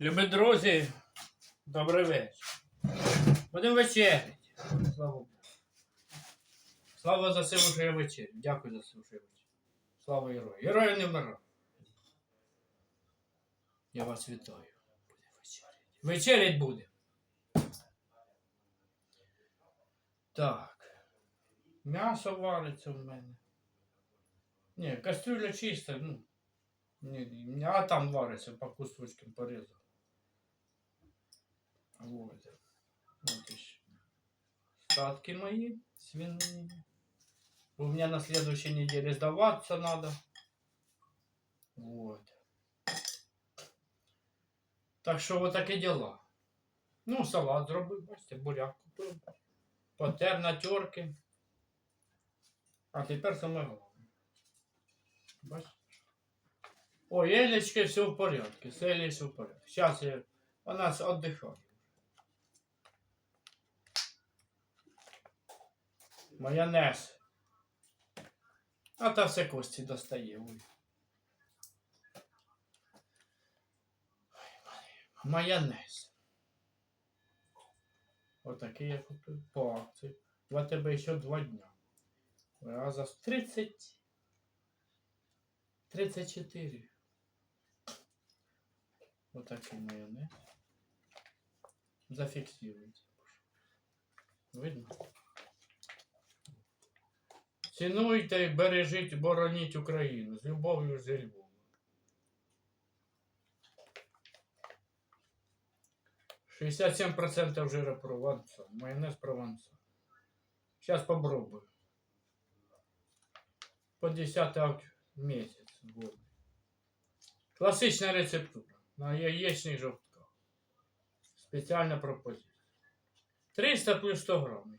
Любі друзі, добрий вечір. Будемо вечеряти. Слава Богу. Слава за силу, що я вечерю. Дякую за силу, що я вечерю. Слава герою. Герою не вмирав. Я вас вітаю. Будемо. Вечерять буде. Так. М'ясо вариться в мене. Ні, кастрюля чиста, ну. Ні, а там вариться по кусочкам порезал. Вот. Вот еще. Статки мои свиные. У меня на следующей неделе сдаваться надо. Вот. Так що вот такі дела. Ну, салат зробив, бачите, буряк купив. Потер на терки. А тепер саме головне. Бачите? О, Елечки все в порядке, с Елей все в порядке. Сейчас я, она с- Майонез. А та все кості достає. Ой. Майонез. Отакий я купив по акції. В АТБ ще два дня. А за 30. 34. Отакий майонез. Зафіксируйте. Видно? Цінуйте і бережіть, бороніть Україну. З любов'ю зі Львова. Шістдесят сім процентів жира провансаль. Майонез провансаль. Сейчас попробую. По десяток в месяц. Вот. Класична рецептура. На яєчних жовтках. Спеціальна пропозиція. 300 плюс 100 грамм.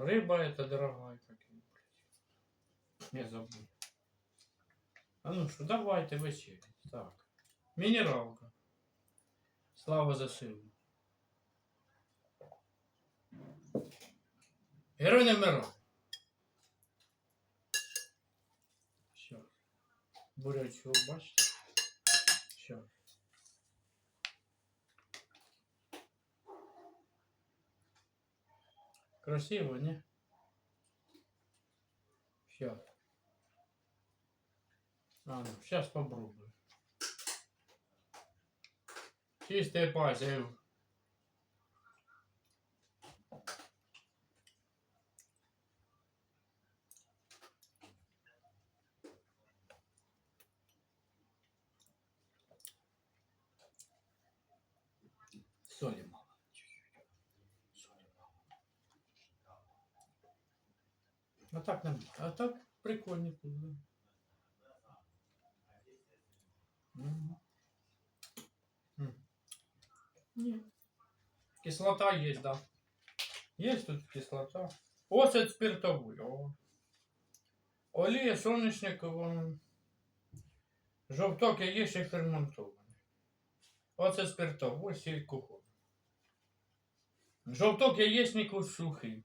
еще, нормально. Рыба это дорогая, как я говорю. Я забыл. А ну что, давайте вечерять. Так. Мінералка. Слава за силу. Герой не вмирає. Що? Бурячок, бачите? Що? Красиво, не? Сейчас. А, ну, сейчас попробую. Чистая пася. Соли А так нам, а так. Мгм. М. Нет. Кислота есть, да. Есть тут кислота. Оцет спиртовой. О. Олія соняшникова. Жовток яєчник ферментований. Оце спиртовий, сіль кухонна. Жовток яєчнику сухий.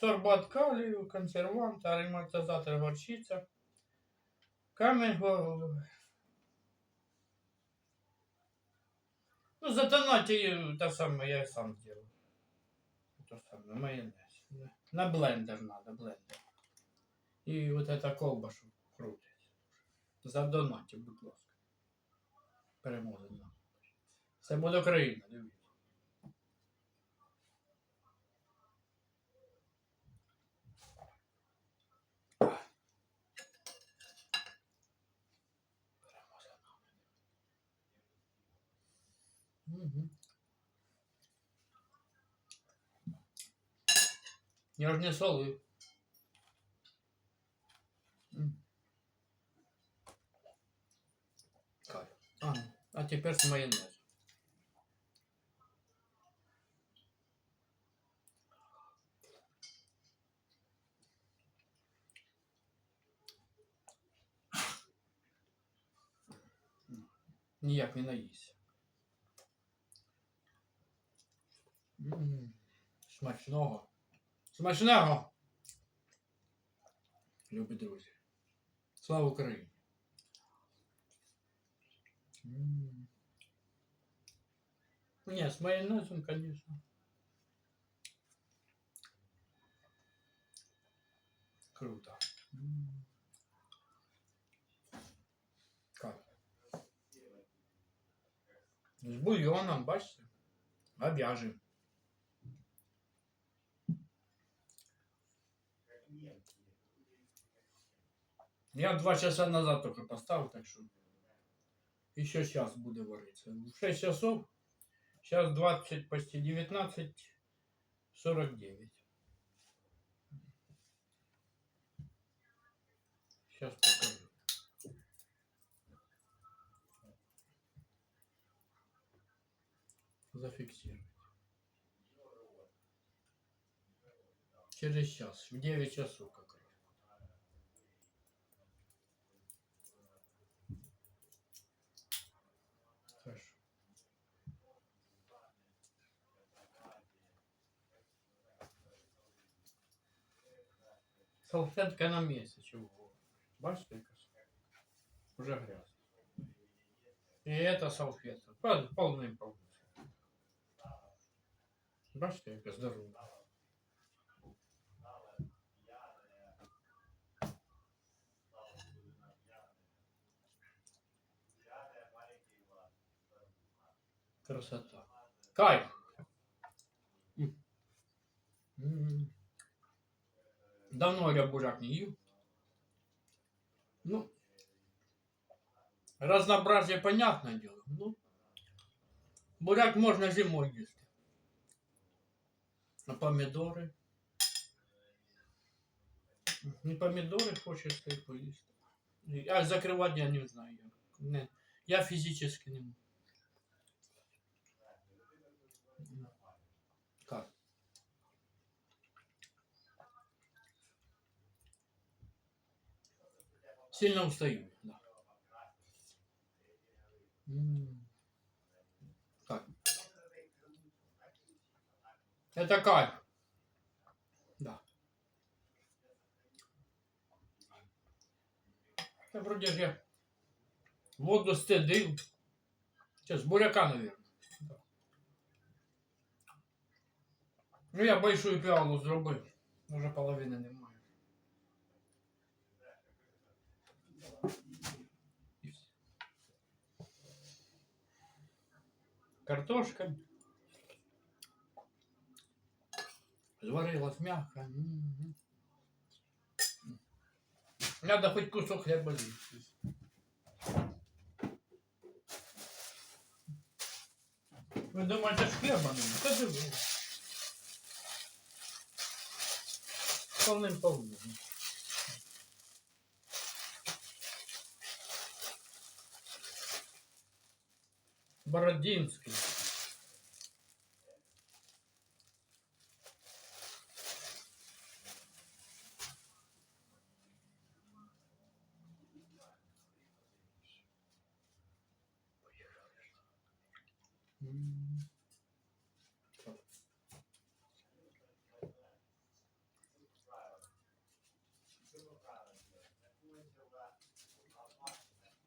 Сорбат калію, консервант, ароматизатор горчиця. Камінь го- Ну, затонати те саме я сам зробив. То саме, майонез. На блендер надо, блендер. І от эта колбашу крутить. Задонатьте, будь ласка. Перемоги нам. Це буде Україна, дивіться. Угу. Я ж не. Кайф. А, а тепер з майонезом. Ніяк не наїсть. М, Смачного. Смачного! Любі друзі. Слава Україні! М. Не, с майонезом, конечно. Круто. М. Как? С бульоном, бачите? Обяжем. Я два часа назад только поставил, так что еще сейчас буду вариться. В 6 часов, сейчас 20, почти 19, 49. Сейчас покажу. Зафиксировать. Через час, в 9 часов как раз. Салфетка на місці, чого? Бачите, яка? Уже грязно. И эта салфетка. Пол- Полный полный. Бачите, яка здорова. Красота. Кайф. Давно я буряк не ел. Ну, разнообразие понятное дело. Ну, буряк можно зимой есть. А помидоры? Не помидоры хочется и поесть. А закрывать я не знаю. Я физически не могу. Сильно устаю, да. М. Как? Это кайф. Да. Да вроде же воду стыдил. Сейчас буряка, наверное. Ну, я большую піалу зробив. Уже половини немає. Картошка. Зварилась мягко. М-м-м. Надо хоть кусок хлеба з'їсти. Ви думаєте, ж хліба нема? Та диви. Бородинский.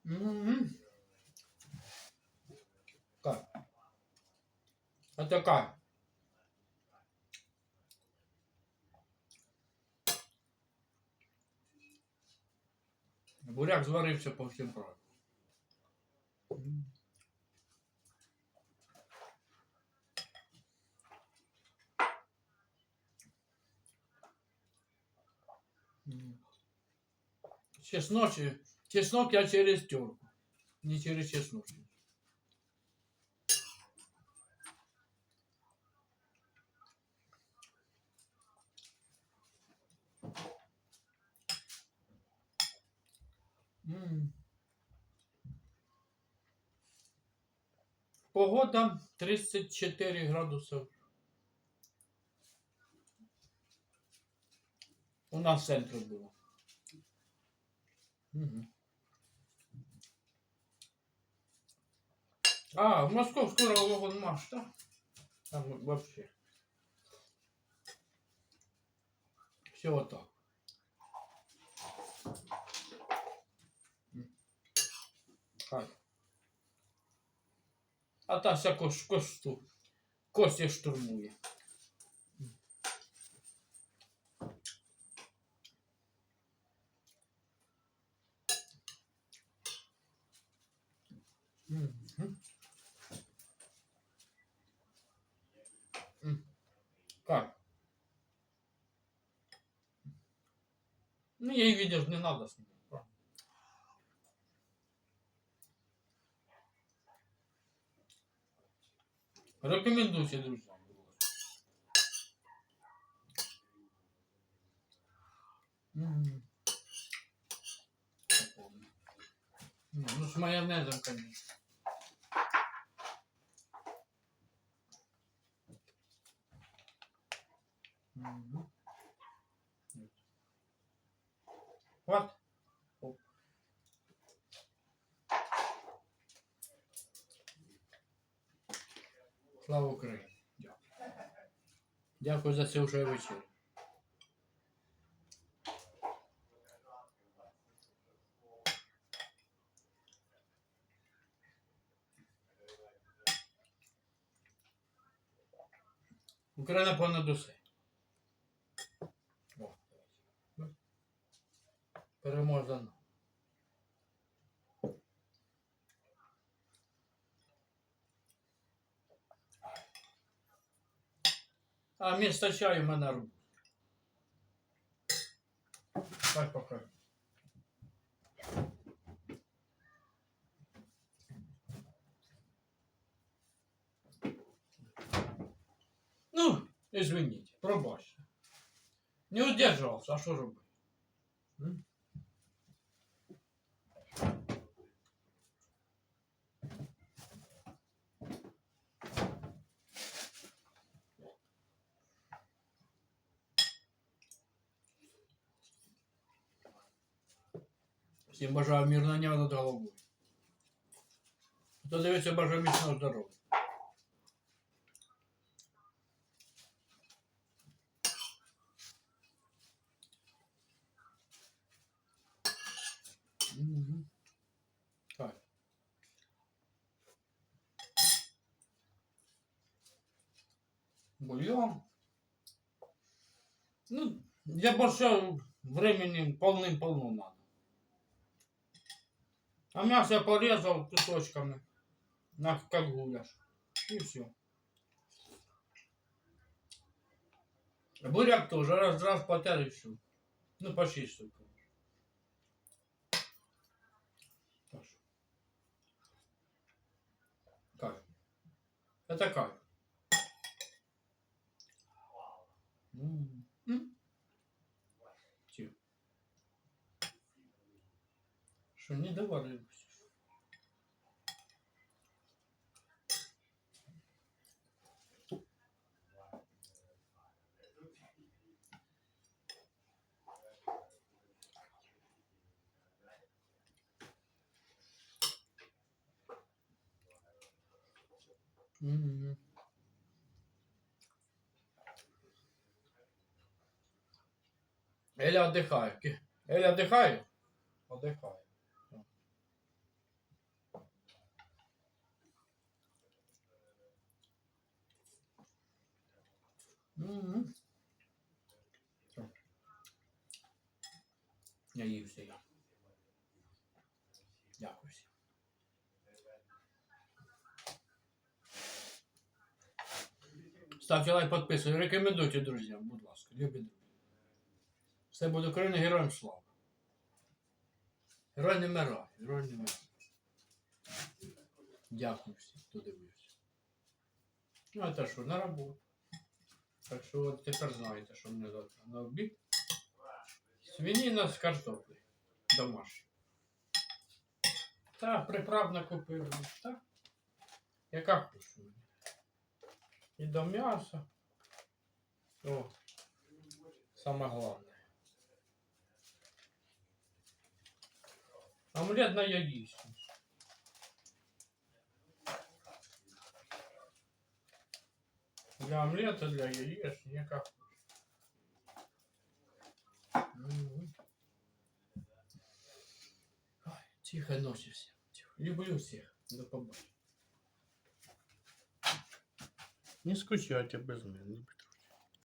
Mm-hmm. Такая. Буряк зварився по всім правилам. Чесночі. Чеснок я через терку, не через чесночку. М. Погода 34 градуса. У нас в центрі було. А, в Москву скоро вагон марш, да? Там вообще. Все вот так. А там Тася кош, кошту. Костя штурмує. Угу. Как? Ну, я и видишь, не надо снимать. Рекомендуйте, друзья. Ну, с майонезом, конечно. Вот. Слава Україні. Дякую. Дякую за вже вечір. Україна понад усе. Переможна. А вместо чаю в мене арбуз. Так пока. Ну, извините, пробачте. Не удержался, а що робити? Всім бажаю мирного дня над головою. Хто дивиться, бажаю міцного здоров'я. Мгм. Так. Бульон. Ну, для борща времени полным-полно надо. А мясо я порезал кусочками. На как гуляш. И все. Буряк тоже раз-раз все. Ну, почти что. Как? Это как? М. М. Что не доваривайся. Мгм. Эля отдыхает. Ки- Эля отдыхает? Отдыхает. Мгм. Всё. Я. Дякую всім. Ставте лайк, підписуйтесь, рекомендуйте друзям, будь ласка, любі друзі. Все буде Україна, героям слава. Герой не вмирає, герой не вмирає. Дякую всім, хто дивився. Ну, а те що, на роботу. Так що от тепер знаєте, що мені завтра на обід. Свинина з картоплею. Домашня. Та, приправна купив. Так. Яка хочу. І до м'яса. О, саме головне. Омлет на яєчні. Для омлета, для яиц, никак. Ой, тихо ночи всем. Тихо. Люблю всех. До побачення. Не скучайте без мене.